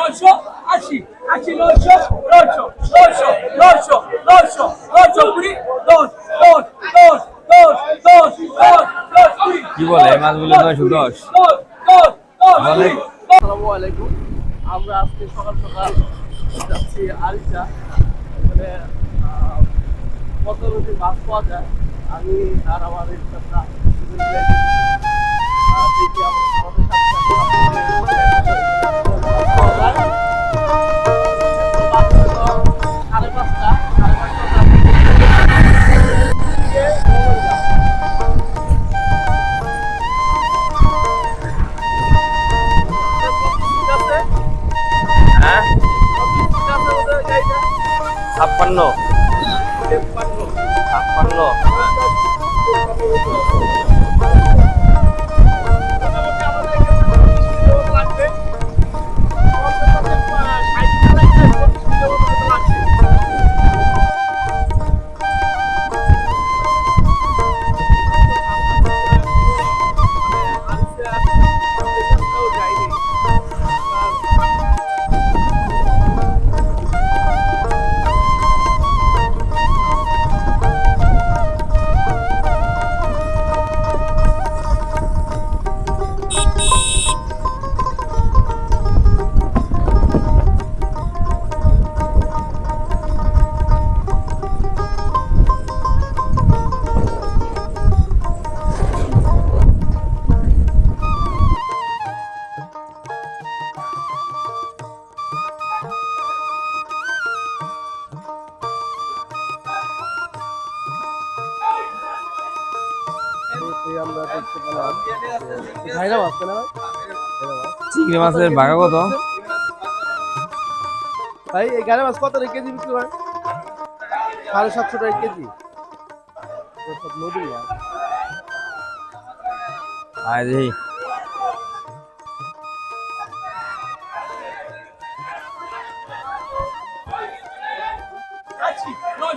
নয়শো আশি আশি নয়শো নয়শো নয়শো নয়শো নয়শো নয়শো কুড়ি দশ দশ দশ দশ দশ দশ দশ কুড়ি কি বলে মাছগুলো নয়শো দশ? দশ দশ আসসালামু আলাইকুম। আমরা আজকে সকাল সকাল যাচ্ছি আরিচা এখানে কত রকমের মাছ পাওয়া যায় আমি আর আমার ছাপ্পান্ন তেপ্পান্ন ছাপ্পান্ন আমরা দেখতে পেলাম ভাইরা মাছ কেনা ভাই? চিংড়ি মাছের বাঘা কত? ভাই এই গাড়ি মাছ কত কেজি বিক্রি হয়? সাড়ে সাতশো টাকা কেজি। সব নদীর মাছ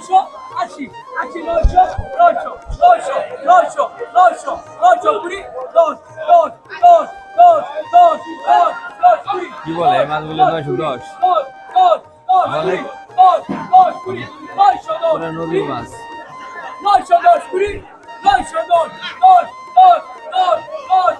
দেখি আশি আশি নয়শো নয়শো নয়শো নয়শো নয়শো নয়শো কুড়ি দশ দশ দশ দশ দশ দশ দশ কুড়ি কি বলে এই মাছগুলো নয়শো দশ দশ দশ দশ দশ দশ কুড়ি নয়শো দশ নদীর মাছ নয়শো দশ কুড়ি নয়শো দশ দশ দশ দশ দশ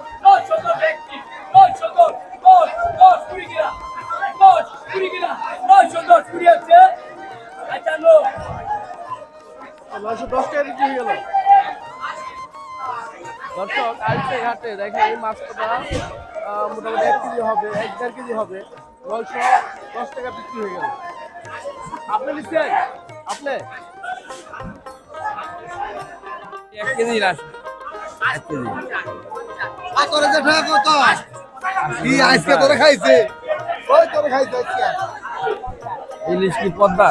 দর্শক আজকে ঘাটে দেখেন এই মাছটা মোটামুটি এক কেজি হবে এক দেড় কেজি হবে। নয়শো দশ টাকা বিক্রি হয়ে গেল। আপনি নিচ্ছেন আপনি? এক কেজি না এক কেজি। তোরে যে ঠেকা কত? কি আজকে তোরে খাইছে? ওই তোরে খাইছে আজকে। ইলিশ কি পদ্মা?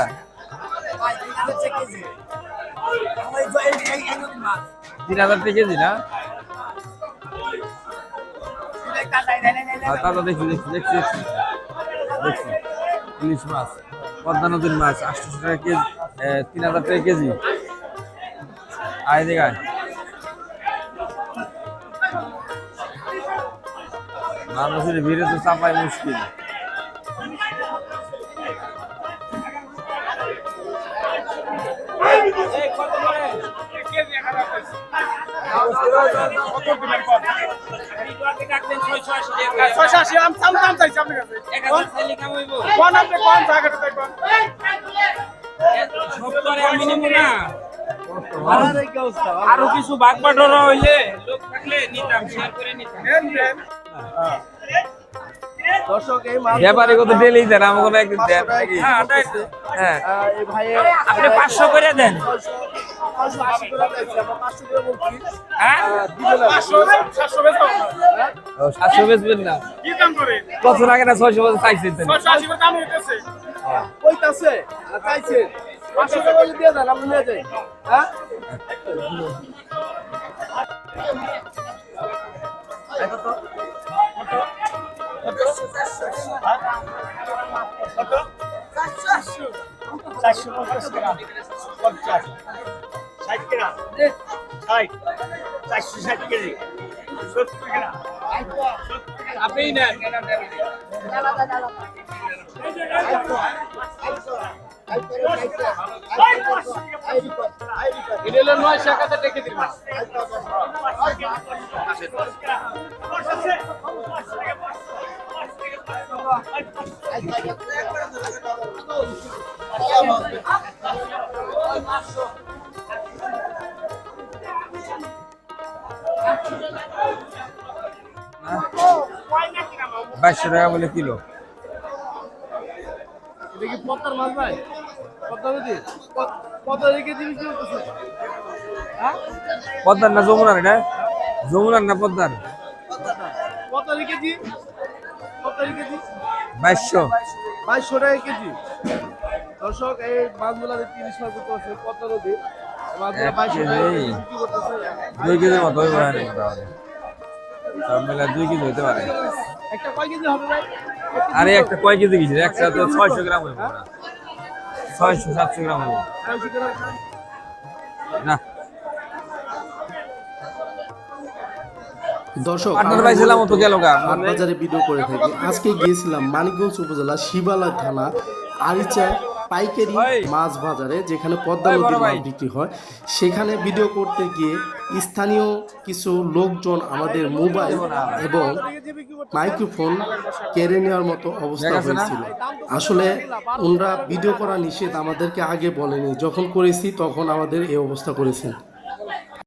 তিন হাজার কেজি না? আর তা তো দেখছি দেখছি দেখছি দেখছি ইলিশ মাছ পদ্মা নদীর মাছ আটশোশো টাকা কেজি তিন হাজার টাকা কেজি। আয় দেখায় মানুষের ভিড়ে তো চাপাই মুশকিল। আর কিছু ভাগ বাটোয়ারা হইলে লোক থাকলে নিতাম শেয়ার করে নিতাম। দর্শক ব্যাপারে কত ডেলি দেন আমাকে কোনো একদিন দেন হ্যাঁ। হ্যাঁ। আপনি পাঁচশো করে দেন। হ্যাঁ? সাতশো বেচবেন না। কত আগে না ছয়শো বছর চাইছেন তো চাইছে। পাঁচশো টাকা দিয়ে নিয়ে যাই হ্যাঁ? চারশো পঞ্চাশ টাকা। পঞ্চাশ। ষাট টাকা। ষাট। চারশো ষাট কেজি। সত্তর টাকা। আপনিই নেন। হলো নয় শাখাতে ডেকে দিন মাছ বাইশশো টাকা বলে কিলো। পদ্মার হ্যাঁ? পদ্মার না যমুনার এটা? যমুনার না পদ্মার? বাইশশো। বাইশশো টাকা কেজি। দর্শক এই মাছগুলা তিরিশ মাছ বিক্রি করছে পদ্মা নদী এই মাছগুলা বাইশশো টাকা কেজি। বিক্রি করতেছে। দুই কেজির মতো সব মিলে দুই কেজি হইতে পারে। একটা কয় কেজি হবে ভাই? আরে একটা কয় কেজি গেছে একসাথে ছয়শো গ্রাম হইব না। ছয়শো সাতশো গ্রাম হইব। না। দর্শক আপনার তো বাজারে ভিডিও করে থাকি। আজকে গিয়েছিলাম মানিকগঞ্জ উপজেলা শিবালা থানা আরিচা পাইকারি মাছ বাজারে যেখানে পদ্মা নদীর মাছ বিক্রি হয় সেখানে ভিডিও করতে গিয়ে স্থানীয় কিছু লোকজন আমাদের মোবাইল এবং মাইক্রোফোন কেড়ে নেওয়ার মতো অবস্থা হয়েছিল। আসলে ওনারা ভিডিও করা নিষেধ আমাদেরকে আগে বলেনি। যখন করেছি তখন আমাদের এই অবস্থা করেছেন।